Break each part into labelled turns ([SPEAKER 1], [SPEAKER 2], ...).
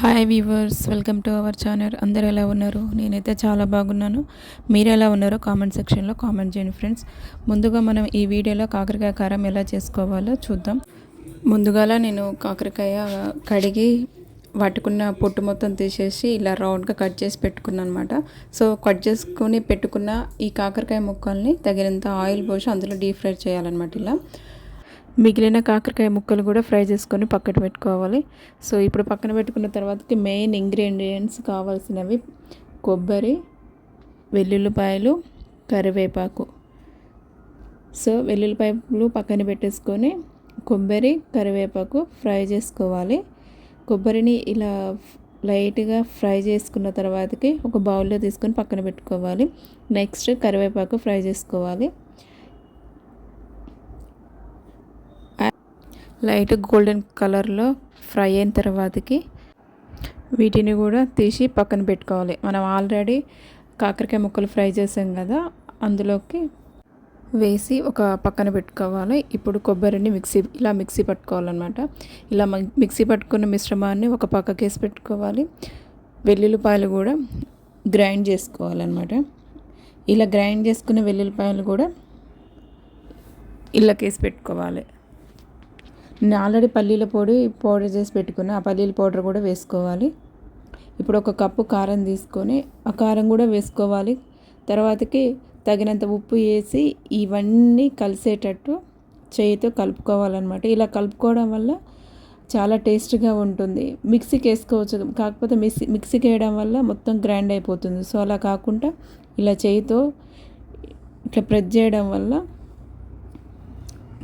[SPEAKER 1] Hi viewers welcome to our channel అందరు ఎలా ఉన్నారు? నేనైతే చాలా బాగున్నాను. మీరు ఎలా ఉన్నారో కామెంట్ సెక్షన్లో కామెంట్ చేయండి ఫ్రెండ్స్ ముందుగా మనం ఈ వీడియోలో కాకరకాయ కారం ఎలా చేసుకోవాలో చూద్దాం. ముందుగాల నేను కాకరకాయ కడిగి పట్టుకున్న పొట్టు మొత్తం తీసేసి ఇలా రౌండ్గా కట్ చేసి పెట్టుకున్నాను అనమాట సో కట్ చేసుకొని పెట్టుకున్న ఈ కాకరకాయ ముక్కల్ని తగినంత ఆయిల్ పోసి అందులో డీప్ ఫ్రై చేయాలన్నమాట ఇలా. మిగిలిన కాకరకాయ ముక్కలు కూడా ఫ్రై చేసుకొని పక్కన పెట్టుకోవాలి. సో ఇప్పుడు పక్కన పెట్టుకున్న తర్వాతకి మెయిన్ ఇంగ్రీడియంట్స్ కావాల్సినవి కొబ్బరి వెల్లుల్లిపాయలు కరివేపాకు. సో వెల్లుల్లిపాయలు పక్కన పెట్టేసుకొని కొబ్బరి కరివేపాకు ఫ్రై చేసుకోవాలి. కొబ్బరిని ఇలా లైట్గా ఫ్రై చేసుకున్న తర్వాతకి ఒక బౌల్లో తీసుకొని పక్కన పెట్టుకోవాలి. నెక్స్ట్ కరివేపాకు ఫ్రై చేసుకోవాలి. లైట్ గోల్డెన్ కలర్లో ఫ్రై అయిన తర్వాతకి వీటిని కూడా తీసి పక్కన పెట్టుకోవాలి. మనం ఆల్రెడీ కాకరకాయ ముక్కలు ఫ్రై చేసాం కదా అందులోకి వేసి ఒక పక్కన పెట్టుకోవాలి. ఇప్పుడు కొబ్బరిని మిక్సీ ఇలా మిక్సీ పట్టుకోవాలన్నమాట. ఇలా మిక్సీ పట్టుకున్న మిశ్రమాన్ని ఒక పక్కకి వేసి పెట్టుకోవాలి. వెల్లుల్లిపాయలు కూడా గ్రైండ్ చేసుకోవాలన్నమాట. ఇలా గ్రైండ్ చేసుకున్న వెల్లుల్లిపాయలు కూడా ఇళ్ళకేసి పెట్టుకోవాలి. నేను ఆల్రెడీ పల్లీల పొడి పౌడర్ చేసి పెట్టుకున్న. ఆ పల్లీల పౌడర్ కూడా వేసుకోవాలి. ఇప్పుడు ఒక కప్పు కారం తీసుకొని ఆ కారం కూడా వేసుకోవాలి. తర్వాతకి తగినంత ఉప్పు వేసి ఇవన్నీ కలిసేటట్టు చేయితో కలుపుకోవాలన్నమాట. ఇలా కలుపుకోవడం వల్ల చాలా టేస్ట్గా ఉంటుంది. మిక్సీకి వేసుకోవచ్చు. కాకపోతే మిక్సీ మిక్సీకి వేయడం వల్ల మొత్తం గ్రైండ్ అయిపోతుంది. సో అలా కాకుండా ఇలా చేయితో ఇట్లా ప్రెస్ చేయడం వల్ల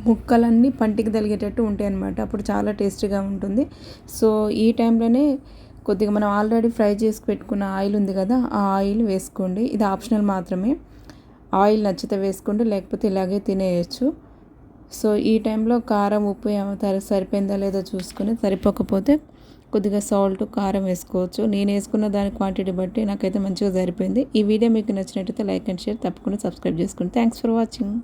[SPEAKER 1] ముక్కలన్నీ పంటికి తలిగేటట్టు ఉంటాయి అన్నమాట. అప్పుడు చాలా టేస్టీగా ఉంటుంది. సో ఈ టైంలోనే కొద్దిగా మనం ఆల్రెడీ ఫ్రై చేసి పెట్టుకున్న ఆయిల్ ఉంది కదా ఆ ఆయిల్ వేసుకోండి. ఇది ఆప్షనల్ మాత్రమే. ఆయిల్ నచ్చితే వేసుకోండి లేకపోతే ఇలాగే తినేయచ్చు. సో ఈ టైంలో కారం ఉప్పు ఏమవుతారు సరిపోయిందా లేదో చూసుకొని సరిపోకపోతే కొద్దిగా సాల్ట్ కారం వేసుకోవచ్చు. నేను వేసుకున్న దాని క్వాంటిటీ బట్టి నాకైతే మంచిగా సరిపోయింది. ఈ వీడియో మీకు నచ్చినట్టయితే లైక్ అండ్ షేర్ తప్పకుండా సబ్స్క్రైబ్ చేసుకోండి థ్యాంక్స్ ఫర్ వాచింగ్.